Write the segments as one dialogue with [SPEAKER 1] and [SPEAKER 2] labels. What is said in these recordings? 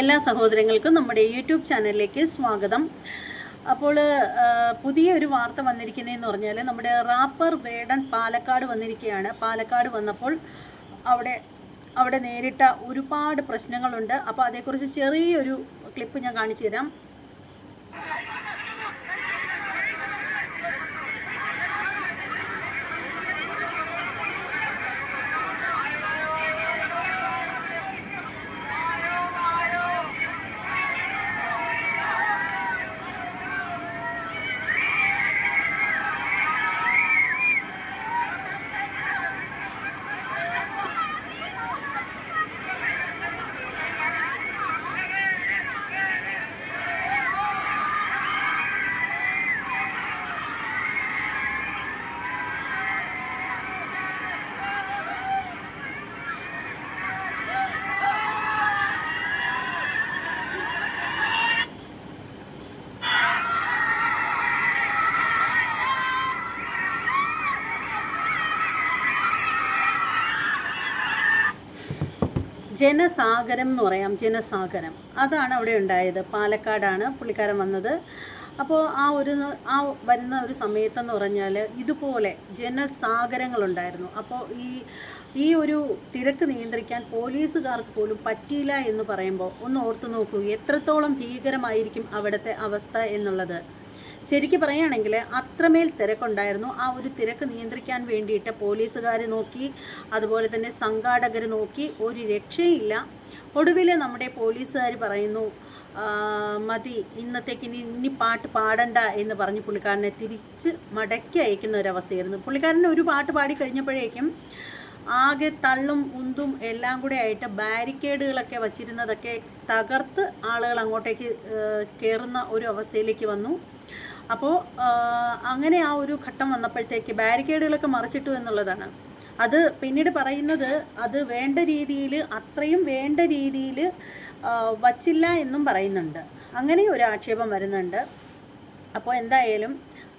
[SPEAKER 1] എല്ലാ സഹോദരങ്ങൾക്കും നമ്മുടെ യൂട്യൂബ് ചാനലിലേക്ക് സ്വാഗതം. അപ്പോൾ പുതിയ ഒരു വാർത്ത വന്നിരിക്കുന്നതെന്ന് പറഞ്ഞാൽ നമ്മുടെ റാപ്പർ വേടൻ പാലക്കാട് വന്നിരിക്കുകയാണ്. പാലക്കാട് വന്നപ്പോൾ അവിടെ അവിടെ നേരിട്ട ഒരുപാട് പ്രശ്നങ്ങളുണ്ട്. അപ്പോൾ അതേക്കുറിച്ച് ചെറിയൊരു ക്ലിപ്പ് ഞാൻ കാണിച്ചു തരാം ജനസാഗരം എന്ന് പറയാം ജനസാഗരം. അതാണ് അവിടെ ഉണ്ടായത്. പാലക്കാടാണ് പുള്ളിക്കാരൻ വന്നത്. അപ്പോൾ ആ ഒരു ആ വരുന്ന ഒരു സമയത്തെന്ന് പറഞ്ഞാൽ ഇതുപോലെ ജനസാഗരങ്ങളുണ്ടായിരുന്നു. അപ്പോൾ ഈ ഈ ഒരു തിരക്ക് നിയന്ത്രിക്കാൻ പോലീസുകാർക്ക് പോലും പറ്റിയില്ല എന്ന് പറയുമ്പോൾ ഒന്ന് ഓർത്തു നോക്കൂ എത്രത്തോളം ഭീകരമായിരിക്കും അവിടുത്തെ അവസ്ഥ എന്നുള്ളത്. ശരിക്കും പറയുകയാണെങ്കിൽ അത്രമേൽ തിരക്കുണ്ടായിരുന്നു. ആ ഒരു തിരക്ക് നിയന്ത്രിക്കാൻ വേണ്ടിയിട്ട് പോലീസുകാർ നോക്കി അതുപോലെ തന്നെ സംഘാടകർ നോക്കി ഒരു രക്ഷയില്ല. ഒടുവിൽ നമ്മുടെ പോലീസുകാർ പറയുന്നു മതി ഇന്നത്തേക്ക് ഇനി ഇനി പാട്ട് പാടണ്ട എന്ന് പറഞ്ഞ് പുള്ളിക്കാരനെ തിരിച്ച് മടക്കി അയക്കുന്ന ഒരവസ്ഥയായിരുന്നു. പുള്ളിക്കാരൻ ഒരു പാട്ട് പാടി കഴിഞ്ഞപ്പോഴേക്കും ആകെ തള്ളും ഉന്തും എല്ലാം കൂടെ ആയിട്ട് ബാരിക്കേഡുകളൊക്കെ വച്ചിരുന്നതൊക്കെ തകർത്ത് ആളുകൾ അങ്ങോട്ടേക്ക് കയറുന്ന ഒരു അവസ്ഥയിലേക്ക് വന്നു. അപ്പോൾ അങ്ങനെ ആ ഒരു ഘട്ടം വന്നപ്പോഴത്തേക്ക് ബാരിക്കേഡുകളൊക്കെ മറിച്ചിട്ടു എന്നുള്ളതാണ്. അത് പിന്നീട് പറയുന്നത് അത് വേണ്ട രീതിയിൽ അത്രയും വേണ്ട രീതിയിൽ വച്ചില്ല എന്നും പറയുന്നുണ്ട്. അങ്ങനെ ഒരു ആക്ഷേപം വരുന്നുണ്ട്. അപ്പോൾ എന്തായാലും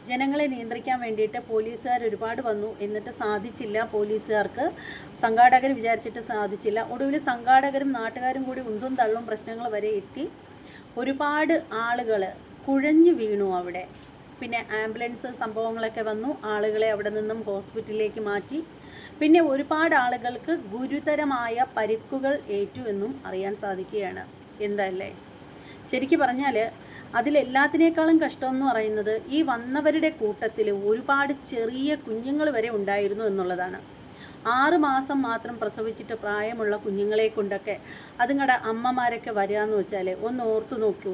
[SPEAKER 1] ജനങ്ങളെ നിയന്ത്രിക്കാൻ വേണ്ടിയിട്ട് പോലീസുകാർ ഒരുപാട് വന്നു. എന്നിട്ട് സാധിച്ചില്ല പോലീസുകാർക്ക്. സംഘാടകർ വിചാരിച്ചിട്ട് സാധിച്ചില്ല. ഒടുവിൽ സംഘാടകരും നാട്ടുകാരും കൂടി ഉന്തും തള്ളും പ്രശ്നങ്ങൾ വരെ എത്തി. ഒരുപാട് ആളുകൾ കുഴഞ്ഞു വീണു അവിടെ. പിന്നെ ആംബുലൻസ് സംഭവങ്ങളൊക്കെ വന്നു. ആളുകളെ അവിടെ നിന്നും ഹോസ്പിറ്റലിലേക്ക് മാറ്റി. പിന്നെ ഒരുപാട് ആളുകൾക്ക് ഗുരുതരമായ പരിക്കുകൾ ഏറ്റു എന്നും അറിയാൻ സാധിക്കുകയാണ്. എന്തല്ലേ ശരിക്കു പറഞ്ഞാൽ അതിലെല്ലാത്തിനേക്കാളും കഷ്ടം എന്ന് പറയുന്നത് ഈ വന്നവരുടെ കൂട്ടത്തിൽ ഒരുപാട് ചെറിയ കുഞ്ഞുങ്ങൾ വരെ ഉണ്ടായിരുന്നു എന്നുള്ളതാണ്. ആറ് മാസം മാത്രം പ്രസവിച്ചിട്ട് പ്രായമുള്ള കുഞ്ഞുങ്ങളെ കൊണ്ടൊക്കെ അതുങ്ങളുടെ അമ്മമാരൊക്കെ വരിക എന്ന് വെച്ചാൽ ഒന്ന് ഓർത്തു നോക്കൂ.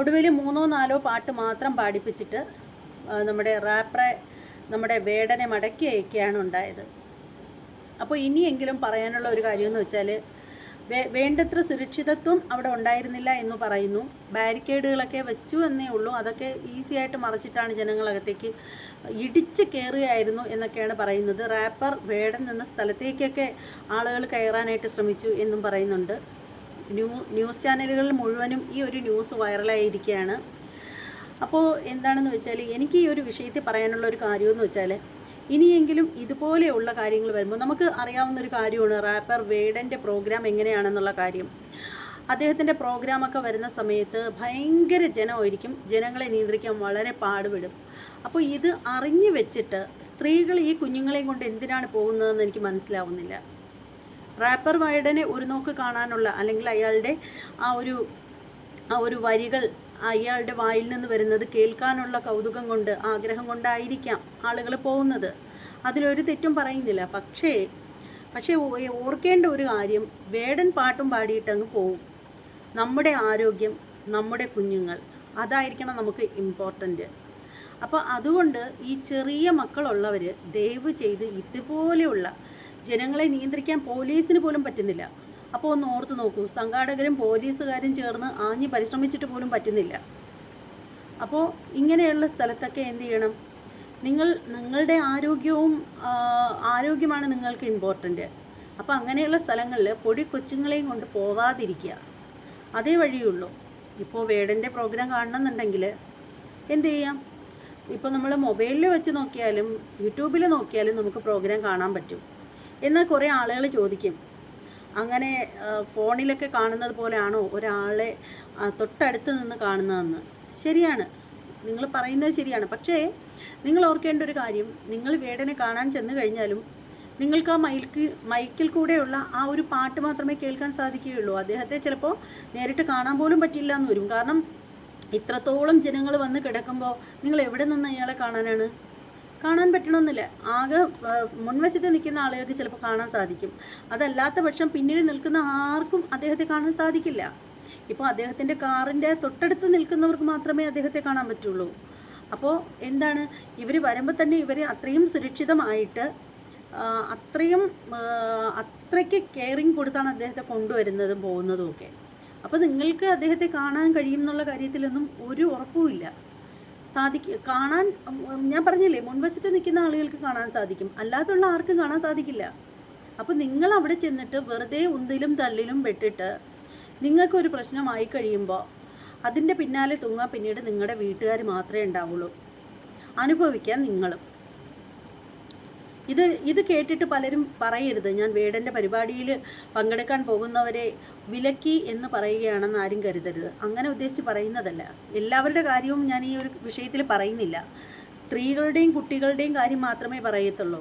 [SPEAKER 1] ഒടുവിൽ മൂന്നോ നാലോ പാട്ട് മാത്രം പാടിപ്പിച്ചിട്ട് നമ്മുടെ റാപ്പറെ നമ്മുടെ വേടനെ മടക്കി അയക്കുകയാണ് ഉണ്ടായത്. അപ്പോൾ ഇനിയെങ്കിലും പറയാനുള്ള ഒരു കാര്യമെന്ന് വെച്ചാൽ വേ വേണ്ടത്ര സുരക്ഷിതത്വം അവിടെ ഉണ്ടായിരുന്നില്ല എന്ന് പറയുന്നു. ബാരിക്കേഡുകളൊക്കെ വെച്ചു എന്നേ ഉള്ളൂ. അതൊക്കെ ഈസി ആയിട്ട് മറിച്ചിട്ടാണ് ജനങ്ങളകത്തേക്ക് ഇടിച്ച് കയറുകയായിരുന്നു എന്നൊക്കെയാണ് പറയുന്നത്. റാപ്പർ വേടൻ എന്ന സ്ഥലത്തേക്കൊക്കെ ആളുകൾ കയറാനായിട്ട് ശ്രമിച്ചു എന്നും പറയുന്നുണ്ട്. ന്യൂ ന്യൂസ് ചാനലുകളിൽ മുഴുവനും ഈ ഒരു ന്യൂസ് വൈറലായിരിക്കുകയാണ്. അപ്പോൾ എന്താണെന്ന് വെച്ചാൽ എനിക്ക് ഈ ഒരു വിഷയത്തിൽ പറയാനുള്ള ഒരു കാര്യമെന്ന് വെച്ചാൽ ഇനിയെങ്കിലും ഇതുപോലെയുള്ള കാര്യങ്ങൾ വരുമ്പോൾ നമുക്ക് അറിയാവുന്ന ഒരു കാര്യമാണ് റാപ്പർ വേഡന്റെ പ്രോഗ്രാം എങ്ങനെയാണെന്നുള്ള കാര്യം. അദ്ദേഹത്തിന്റെ പ്രോഗ്രാമൊക്കെ വരുന്ന സമയത്ത് ഭയങ്കര ജനമായിരിക്കും ജനങ്ങളെ നിയന്ത്രിക്കാൻ വളരെ പാടുപെടും. അപ്പോൾ ഇത് അറിഞ്ഞു വെച്ചിട്ട് സ്ത്രീകൾ ഈ കുഞ്ഞുങ്ങളെയും കൊണ്ട് എന്തിനാണ് പോകുന്നതെന്ന് എനിക്ക് മനസ്സിലാവുന്നില്ല. റാപ്പർ വൈഡനെ ഒരു നോക്ക് കാണാനുള്ള അല്ലെങ്കിൽ അയാളുടെ ആ ഒരു ആ ഒരു വരികൾ അയാളുടെ വായിൽ നിന്ന് വരുന്നത് കേൾക്കാനുള്ള കൗതുകം കൊണ്ട് ആഗ്രഹം കൊണ്ടായിരിക്കാം ആളുകൾ പോകുന്നത്. അതിലൊരു തെറ്റും പറയുന്നില്ല. പക്ഷേ പക്ഷേ ഓർക്കേണ്ട ഒരു കാര്യം വേടൻ പാട്ടും പാടിയിട്ട് അങ്ങ് പോവും. നമ്മുടെ ആരോഗ്യം നമ്മുടെ കുഞ്ഞുങ്ങൾ അതായിരിക്കണം നമുക്ക് ഇമ്പോർട്ടന്റ് അപ്പോൾ അതുകൊണ്ട് ഈ ചെറിയ മക്കളുള്ളവർ ദയവ് ചെയ്ത് ഇതുപോലെയുള്ള ജനങ്ങളെ നിയന്ത്രിക്കാൻ പോലീസിന് പോലും പറ്റുന്നില്ല. അപ്പോൾ ഒന്ന് ഓർത്ത് നോക്കൂ സംഘാടകരും പോലീസുകാരും ചേർന്ന് ആഞ്ഞ് പരിശ്രമിച്ചിട്ട് പോലും പറ്റുന്നില്ല. അപ്പോൾ ഇങ്ങനെയുള്ള സ്ഥലത്തൊക്കെ എന്തു ചെയ്യണം? നിങ്ങൾ നിങ്ങളുടെ ആരോഗ്യവും ആരോഗ്യമാണ് നിങ്ങൾക്ക് ഇമ്പോർട്ടന്റ് അപ്പോൾ അങ്ങനെയുള്ള സ്ഥലങ്ങളിൽ പൊടി കൊച്ചുങ്ങളെയും കൊണ്ട് പോവാതിരിക്കുക. അതേ വഴിയുള്ളൂ ഇപ്പോൾ വേടന്റെ പ്രോഗ്രാം കാണണമെന്നുണ്ടെങ്കിൽ എന്ത് ചെയ്യാം? ഇപ്പോൾ നമ്മൾ മൊബൈലിൽ വെച്ച് നോക്കിയാലും യൂട്യൂബിൽ നോക്കിയാലും നമുക്ക് പ്രോഗ്രാം കാണാൻ പറ്റും. എന്നാൽ കുറേ ആളുകൾ ചോദിക്കും അങ്ങനെ ഫോണിലൊക്കെ കാണുന്നത് പോലെയാണോ ഒരാളെ തൊട്ടടുത്ത് നിന്ന് കാണുന്നതെന്ന്? ശരിയാണ്. നിങ്ങൾ പറയുന്നത് ശരിയാണ്. പക്ഷേ നിങ്ങൾ ഓർക്കേണ്ട ഒരു കാര്യം. നിങ്ങൾ വേടനെ കാണാൻ ചെന്ന് കഴിഞ്ഞാലും നിങ്ങൾക്ക് ആ മൈക്ക് മൈക്കിൽ കൂടെയുള്ള ആ ഒരു പാട്ട് മാത്രമേ കേൾക്കാൻ സാധിക്കുകയുള്ളൂ. അദ്ദേഹത്തെ ചിലപ്പോൾ നേരിട്ട് കാണാൻ പോലും പറ്റില്ല എന്ന് വരും. കാരണം ഇത്രത്തോളം ജനങ്ങൾ വന്ന് കിടക്കുമ്പോൾ നിങ്ങൾ എവിടെ നിന്ന് അയാളെ കാണാനാണ്? കാണാൻ പറ്റണമെന്നില്ല. ആകെ മുൻവശത്ത് നിൽക്കുന്ന ആളുകൾക്ക് ചിലപ്പോൾ കാണാൻ സാധിക്കും. അതല്ലാത്ത പക്ഷം പിന്നിൽ നിൽക്കുന്ന ആർക്കും അദ്ദേഹത്തെ കാണാൻ സാധിക്കില്ല. ഇപ്പോൾ അദ്ദേഹത്തിന്റെ കാറിന്റെ തൊട്ടടുത്ത് നിൽക്കുന്നവർക്ക് മാത്രമേ അദ്ദേഹത്തെ കാണാൻ പറ്റുള്ളൂ. അപ്പോൾ എന്താണ്? ഇവർ വരുമ്പോൾ തന്നെ ഇവർ അത്രയും സുരക്ഷിതമായിട്ട് അത്രയും അത്രയ്ക്ക് കെയറിങ് കൊടുത്താണ് അദ്ദേഹത്തെ കൊണ്ടുവരുന്നതും പോകുന്നതും ഒക്കെ. അപ്പോൾ നിങ്ങൾക്ക് അദ്ദേഹത്തെ കാണാൻ കഴിയും എന്നുള്ള കാര്യത്തിലൊന്നും ഒരു ഉറപ്പുമില്ല സാധിക്കും കാണാൻ ഞാൻ പറഞ്ഞില്ലേ മുൻവശത്ത് നിൽക്കുന്ന ആളുകൾക്ക് കാണാൻ സാധിക്കും. അല്ലാതുള്ള ആർക്കും കാണാൻ സാധിക്കില്ല. അപ്പോൾ നിങ്ങൾ അവിടെ ചെന്നിട്ട് വെറുതെ ഉന്തിലും തള്ളിലും പെട്ടിട്ട് നിങ്ങൾക്കൊരു പ്രശ്നമായി കഴിയുമ്പോൾ അതിന്റെ പിന്നാലെ തൂങ്ങാൻ പിന്നീട് നിങ്ങളുടെ വീട്ടുകാർ മാത്രമേ ഉണ്ടാവുള്ളൂ. അനുഭവിക്കാൻ നിങ്ങളും. ഇത് ഇത് കേട്ടിട്ട് പലരും പറയരുത്. ഞാൻ വേടന്റെ പരിപാടിയിൽ പങ്കെടുക്കാൻ പോകുന്നവരെ വിലക്കി എന്ന് പറയുകയാണെന്ന് ആരും കരുതരുത്. അങ്ങനെ ഉദ്ദേശിച്ച് പറയുന്നതല്ല. എല്ലാവരുടെ കാര്യവും ഞാൻ ഈ ഒരു വിഷയത്തിൽ പറയുന്നില്ല. സ്ത്രീകളുടെയും കുട്ടികളുടെയും കാര്യം മാത്രമേ പറയത്തുള്ളൂ.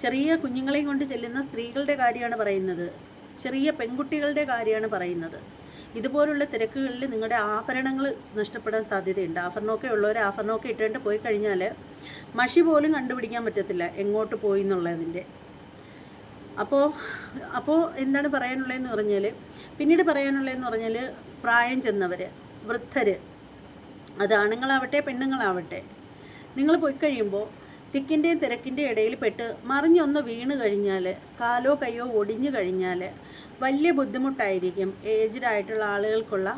[SPEAKER 1] ചെറിയ കുഞ്ഞുങ്ങളെയും കൊണ്ട് ചെല്ലുന്ന സ്ത്രീകളുടെ കാര്യമാണ് പറയുന്നത്. ചെറിയ പെൺകുട്ടികളുടെ കാര്യമാണ് പറയുന്നത്. ഇതുപോലുള്ള തിരക്കുകളിൽ നിങ്ങളുടെ ആഭരണങ്ങൾ നഷ്ടപ്പെടാൻ സാധ്യതയുണ്ട്. ആഭരണമൊക്കെ ഉള്ളവർ ആഭരണമൊക്കെ ഇട്ടുകൊണ്ട് പോയി കഴിഞ്ഞാൽ മഷി പോലും കണ്ടുപിടിക്കാൻ പറ്റത്തില്ല എങ്ങോട്ട് പോയി എന്നുള്ളതിന്റെ. അപ്പോൾ അപ്പോൾ എന്താണ് പറയാനുള്ളതെന്ന് പറഞ്ഞാൽ പിന്നീട് പറയാനുള്ളതെന്ന് പറഞ്ഞാൽ പ്രായം ചെന്നവർ വൃദ്ധർ അത് ആണുങ്ങളാവട്ടെ പെണ്ണുങ്ങളാവട്ടെ നിങ്ങൾ പോയി കഴിയുമ്പോൾ തിക്കിന്റെയും തിരക്കിന്റെയും ഇടയിൽ പെട്ട് മറിഞ്ഞൊന്ന് വീണ് കഴിഞ്ഞാൽ കാലോ കയ്യോ ഒടിഞ്ഞു കഴിഞ്ഞാൽ വലിയ ബുദ്ധിമുട്ടായിരിക്കും. ഏജ്ഡ് ആയിട്ടുള്ള ആളുകൾക്കുള്ള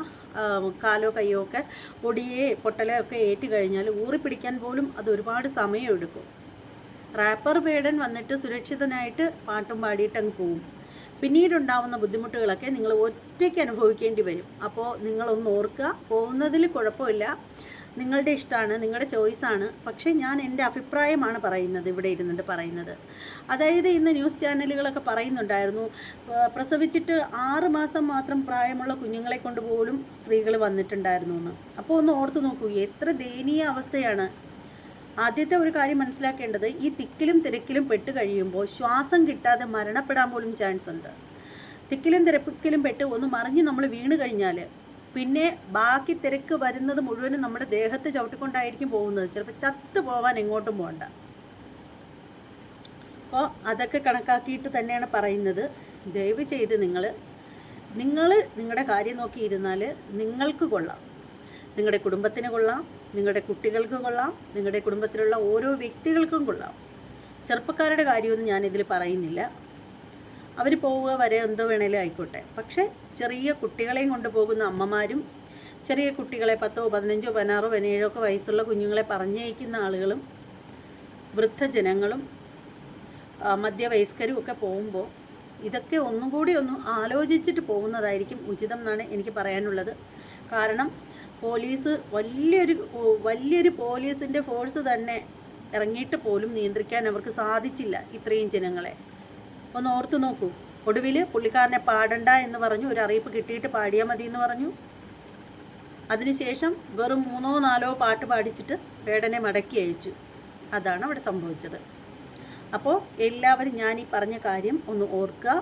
[SPEAKER 1] കാലോ കയ്യോ ഒക്കെ പൊടിയെ പൊട്ടലോ ഒക്കെ ഏറ്റു കഴിഞ്ഞാൽ ഊറിപ്പിടിക്കാൻ പോലും അത് ഒരുപാട് സമയം എടുക്കും. റാപ്പർ വേടൻ വന്നിട്ട് സുരക്ഷിതനായിട്ട് പാട്ടും പാടിയിട്ട് അങ്ങ് പോവും. പിന്നീടുണ്ടാവുന്ന ബുദ്ധിമുട്ടുകളൊക്കെ നിങ്ങൾ ഒറ്റയ്ക്ക് അനുഭവിക്കേണ്ടി വരും. അപ്പോൾ നിങ്ങളൊന്ന് ഓർക്കുക പോകുന്നതിൽ കുഴപ്പമില്ല. നിങ്ങളുടെ ഇഷ്ടമാണ് നിങ്ങളുടെ ചോയ്സാണ് പക്ഷേ ഞാൻ എന്റെ അഭിപ്രായമാണ് പറയുന്നത് ഇവിടെ ഇരുന്നിട്ട് പറയുന്നത്. അതായത് ഇന്ന് ന്യൂസ് ചാനലുകളൊക്കെ പറയുന്നുണ്ടായിരുന്നു പ്രസവിച്ചിട്ട് ആറ് മാസം മാത്രം പ്രായമുള്ള കുഞ്ഞുങ്ങളെ കൊണ്ട് പോലും സ്ത്രീകൾ വന്നിട്ടുണ്ടായിരുന്നു എന്ന് അപ്പോൾ ഒന്ന് ഓർത്തു നോക്കൂ എത്ര ദയനീയ അവസ്ഥയാണ്. ആദ്യത്തെ ഒരു കാര്യം മനസ്സിലാക്കേണ്ടത് ഈ തിക്കിലും തിരക്കിലും പെട്ട് കഴിയുമ്പോൾ ശ്വാസം കിട്ടാതെ മരണപ്പെടാൻ പോലും ചാൻസ് ഉണ്ട്. തിക്കിലും തിരക്കിലും പെട്ട് ഒന്ന് മറിഞ്ഞ് നമ്മൾ വീണ് കഴിഞ്ഞാൽ പിന്നെ ബാക്കി തിരക്ക് വരുന്നത് മുഴുവനും നമ്മുടെ ദേഹത്ത് ചവിട്ടിക്കൊണ്ടായിരിക്കും പോകുന്നത്. ചിലപ്പോൾ ചത്തു പോവാൻ എങ്ങോട്ടും പോകണ്ട അപ്പോൾ അതൊക്കെ കണക്കാക്കിയിട്ട് തന്നെയാണ് പറയുന്നത്. ദയവ് ചെയ്ത് നിങ്ങൾ നിങ്ങൾ നിങ്ങളുടെ കാര്യം നോക്കിയിരുന്നാൽ നിങ്ങൾക്ക് കൊള്ളാം. നിങ്ങളുടെ കുടുംബത്തിന് കൊള്ളാം. നിങ്ങളുടെ കുട്ടികൾക്ക് കൊള്ളാം. നിങ്ങളുടെ കുടുംബത്തിലുള്ള ഓരോ വ്യക്തികൾക്കും കൊള്ളാം. ചെറുപ്പക്കാരുടെ കാര്യമൊന്നും ഞാനിതിൽ പറയുന്നില്ല. അവർ പോവുക വരെ എന്തോ വേണേലും ആയിക്കോട്ടെ. പക്ഷേ ചെറിയ കുട്ടികളെയും കൊണ്ടുപോകുന്ന അമ്മമാരും ചെറിയ കുട്ടികളെ പത്തോ പതിനഞ്ചോ പതിനാറോ പതിനേഴോ ഒക്കെ വയസ്സുള്ള കുഞ്ഞുങ്ങളെ പറഞ്ഞയക്കുന്ന ആളുകളും വൃദ്ധജനങ്ങളും മധ്യവയസ്കരും ഒക്കെ പോകുമ്പോൾ ഇതൊക്കെ ഒന്നും കൂടി ഒന്ന് ആലോചിച്ചിട്ട് പോകുന്നതായിരിക്കും ഉചിതം എന്നാണ് എനിക്ക് പറയാനുള്ളത്. കാരണം പോലീസ് വലിയൊരു വലിയൊരു പോലീസിന്റെ ഫോഴ്സ് തന്നെ ഇറങ്ങിയിട്ട് പോലും നിയന്ത്രിക്കാൻ അവർക്ക് സാധിച്ചില്ല ഇത്രയും ജനങ്ങളെ. ഒന്ന് ഓർത്തു നോക്കൂ. ഒടുവിൽ പുള്ളിക്കാരനെ പാടണ്ട എന്ന് പറഞ്ഞു ഒരു അറിയിപ്പ് കിട്ടിയിട്ട് പാടിയാൽ മതി എന്ന് പറഞ്ഞു. അതിനുശേഷം വെറും മൂന്നോ നാലോ പാട്ട് പാടിച്ചിട്ട് വേടനെ മടക്കി അയച്ചു. അതാണ് അവിടെ സംഭവിച്ചത്. അപ്പോൾ എല്ലാവരും ഞാൻ ഈ പറഞ്ഞ കാര്യം ഒന്ന് ഓർക്കുക.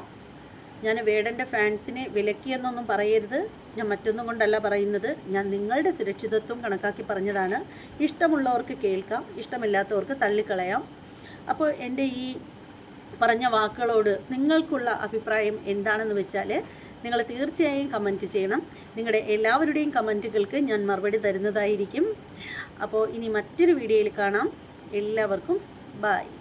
[SPEAKER 1] ഞാൻ വേടന്റെ ഫാൻസിനെ വിലക്കിയെന്നൊന്നും പറയരുത്. ഞാൻ മറ്റൊന്നും കൊണ്ടല്ല പറയുന്നത്. ഞാൻ നിങ്ങളുടെ സുരക്ഷിതത്വം കണക്കാക്കി പറഞ്ഞതാണ്. ഇഷ്ടമുള്ളവർക്ക് കേൾക്കാം ഇഷ്ടമില്ലാത്തവർക്ക് തള്ളിക്കളയാം. അപ്പോൾ എന്റെ ഈ പറഞ്ഞ വാക്കുകളോട് നിങ്ങൾക്കുള്ള അഭിപ്രായം എന്താണെന്ന് വെച്ചാൽ നിങ്ങൾ തീർച്ചയായും കമന്റ് ചെയ്യണം. നിങ്ങളുടെ എല്ലാവരുടെയും കമന്റുകൾക്ക് ഞാൻ മറുപടി തരുന്നതായിരിക്കും. അപ്പോൾ ഇനി മറ്റൊരു വീഡിയോയിൽ കാണാം. എല്ലാവർക്കും ബായ്